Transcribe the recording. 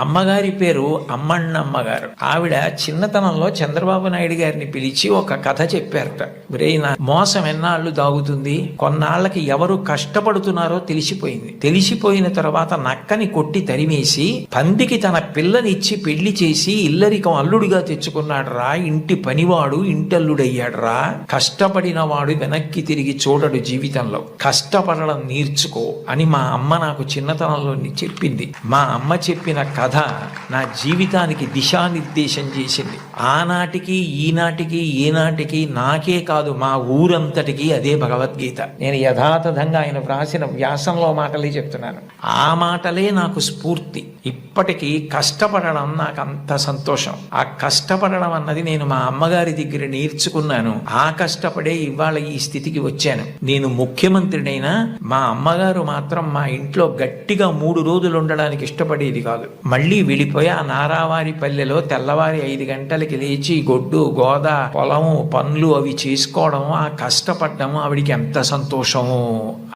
అమ్మగారి పేరు అమ్మಣ್ಣమ్మ గారు ఆవిడ చిన్నతనంలో చంద్రబాబు నాయుడు గారిని పిలిచి ఒక కథ చెప్పారట. బ్రెయిన్ నా మోసం ఎన్నాళ్ళు దాగుతుంది? కొన్నాళ్ళకి ఎవరు కష్టపడుతున్నారో తెలిసిపోయింది. తెలిసిపోయిన తర్వాత నక్కని కొట్టి తరిమేసి పందికి తన పిల్లనిచ్చి పెళ్ళి చేసి ఇల్లరికం అల్లుడిగా తెచ్చుకున్నాడు రా ఇంటి పనివాడు ఇంటల్లుడయ్యాడు రా కష్టపడిన వాడు వెనక్కి తిరిగి చూడడు జీవితంలో. కష్టపడడం నేర్చుకో అని మా అమ్మ నాకు చిన్నతనంలో చెప్పింది. మా అమ్మ చెప్పిన కథ కథ నా జీవితానికి దిశానిర్దేశం చేసింది. ఆనాటికి ఈనాటికి ఈనాటికి నాకే కాదు మా ఊరంతటికి అదే భగవద్గీత. నేను యథాతథంగా ఆయన వ్రాసిన వ్యాసంలో మాటలే చెప్తున్నాను. ఆ మాటలే నాకు స్ఫూర్తి. ఇప్పటికీ కష్టపడడం నాకు అంత సంతోషం. ఆ కష్టపడడం అన్నది నేను మా అమ్మగారి దగ్గర నేర్చుకున్నాను. ఆ కష్టపడే ఇవాళ ఈ స్థితికి వచ్చాను. నేను ముఖ్యమంత్రినైనా మా అమ్మగారు మాత్రం మా ఇంట్లో గట్టిగా మూడు రోజులు ఉండడానికి ఇష్టపడేది కాదు. మళ్ళీ వెళ్ళిపోయి ఆ నారావారి పల్లెలో తెల్లవారి ఐదు గంటలకి లేచి గొడ్డు గోద పొలము పనులు అవి చేసుకోవడం ఆ కష్టపడ్డము ఆవిడికి ఎంత సంతోషము?